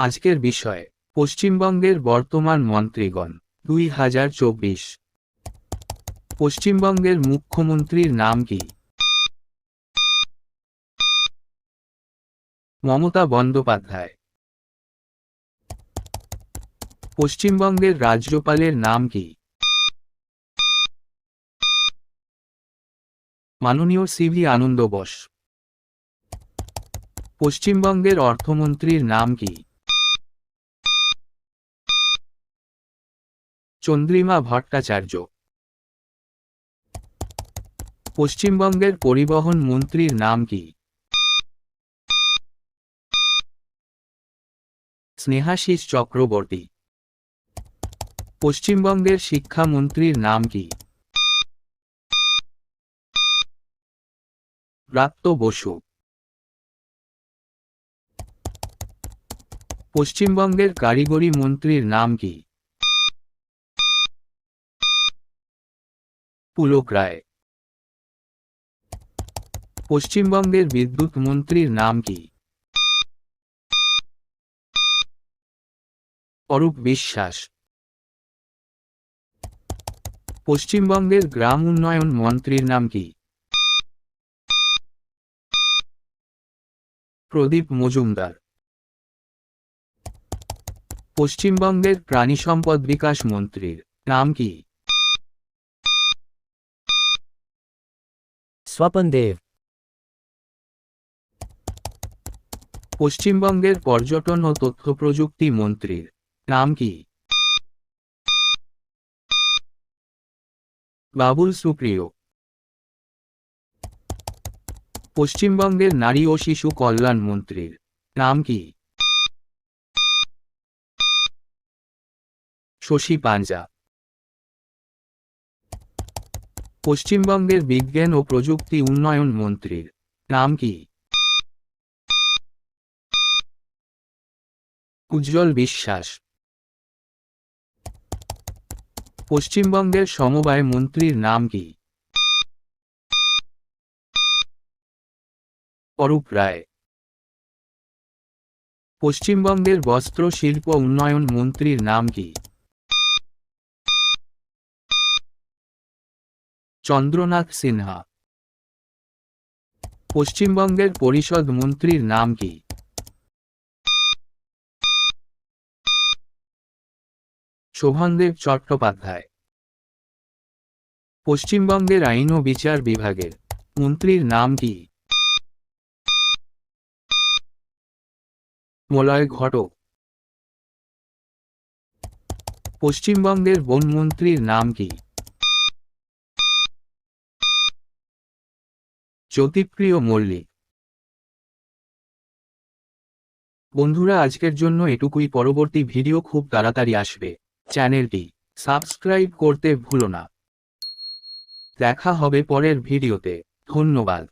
আজকের বিষয়, পশ্চিমবঙ্গের বর্তমান মন্ত্রীগণ, দুই হাজার চব্বিশ। পশ্চিমবঙ্গের মুখ্যমন্ত্রীর নাম কি? মমতা বন্দ্যোপাধ্যায়। পশ্চিমবঙ্গের রাজ্যপালের নাম কি? মাননীয় সিভি আনন্দ বোস। পশ্চিমবঙ্গের অর্থমন্ত্রীর নাম কি? চন্দ্রিমা ভট্টাচার্য। পশ্চিমবঙ্গের পরিবহন মন্ত্রীর নাম কি? স্নেহাশিস চক্রবর্তী। পশ্চিমবঙ্গের শিক্ষামন্ত্রীর নাম কি? ব্রাত্য বসু। পশ্চিমবঙ্গের কারিগরি মন্ত্রীর নাম কি? পুলক রায়। পশ্চিমবঙ্গের বিদ্যুৎ মন্ত্রীর নাম কি? অরূপ বিশ্বাস। পশ্চিমবঙ্গের গ্রাম উন্নয়ন মন্ত্রীর নাম কি? প্রদীপ মজুমদার। পশ্চিমবঙ্গের প্রাণী সম্পদ বিকাশ মন্ত্রীর নাম কি? স্বপনদেব। পশ্চিমবঙ্গের পর্যটন ও তথ্য প্রযুক্তি মন্ত্রীর নাম কি? বাবুল সুপ্রিয়। পশ্চিমবঙ্গের নারী ও শিশু কল্যাণ মন্ত্রীর নাম কি? শশী পাঞ্জা। পশ্চিমবঙ্গের বিজ্ঞান ও প্রযুক্তি উন্নয়ন মন্ত্রীর নাম কি? উজ্জ্বল বিশ্বাস। পশ্চিমবঙ্গের সমবায় মন্ত্রীর নাম কি? অরূপ রায়। পশ্চিমবঙ্গের বস্ত্র শিল্প উন্নয়ন মন্ত্রীর নাম কি? চন্দ্রনাথ সিনহা। পশ্চিমবঙ্গের পরিষদ মন্ত্রীর নাম কি? শোভনদেব চট্টোপাধ্যায়। পশ্চিমবঙ্গের আইন ও বিচার বিভাগের মন্ত্রীর নাম কি? মলয় ঘটক। পশ্চিমবঙ্গের বনমন্ত্রীর নাম কি? জ্যোতিপ্রিয় মল্লিক। বন্ধুরা, আজকের জন্য এটুকুই। পরবর্তী ভিডিও খুব তাড়াতাড়ি আসবে। চ্যানেলটি সাবস্ক্রাইব করতে ভুলো না। দেখা হবে পরের ভিডিওতে। ধন্যবাদ।